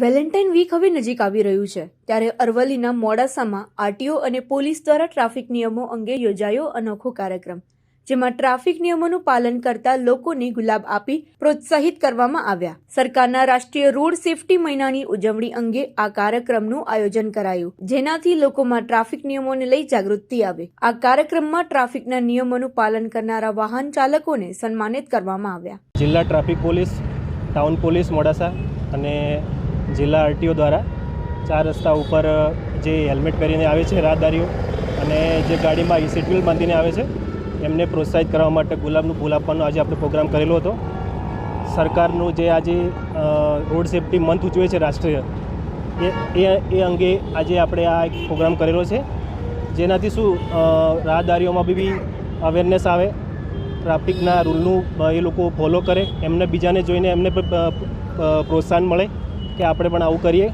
Valentine week હવે નજીક આવી રહ્યું છે, ત્યારે અરવલ્લીના મોડાસામાં આરટીઓ અને પોલીસ દ્વારા ટ્રાફિક નિયમો અંગે યોજાયો અનોખો કાર્યક્રમ, જેમાં ટ્રાફિક નિયમોનું પાલન કરતા લોકોને ગુલાબ આપી પ્રોત્સાહિત કરવામાં આવ્યા. સરકારના રાષ્ટ્રીય રોડ સેફટી મહિનાની ઉજવણી અંગે આ કાર્યક્રમનું આયોજન કરાયું, જેનાથી લોકોમાં ટ્રાફિક નિયમોને લઈ જાગૃતિ આવે. આ કાર્યક્રમમાં ટ્રાફિકના નિયમોનું પાલન કરનારા વાહન ચાલકોને સન્માનિત કરવામાં આવ્યા. જિલ્લા traffic police, town police, Modasa અને જિલ્લા આરટીઓ દ્વારા ચાર રસ્તા ઉપર જે હેલ્મેટ પહેરીને આવે છે રાહદારીઓ અને જે ગાડીમાં ઇસીટ સીટ બેલ્ટ બાંધીને આવે છે, એમને પ્રોત્સાહિત કરવા માટે ગુલાબનું ફૂલ આપવાનો આજે આપણે પ્રોગ્રામ કરેલો હતો. સરકારનું જે આજે રોડ સેફટી મંથ ઉજવે છે રાષ્ટ્રીય, એ એ અંગે આજે આપણે આ એક પ્રોગ્રામ કરેલો છે. જેનાથી શું રાહદારીઓમાં બી અવેરનેસ આવે, ટ્રાફિકના રૂલનું, એ લોકો ફોલો કરે, એમને બીજાને જોઈને એમને પ્રોત્સાહન મળે. કે આપણે પણ આવું કરીએ.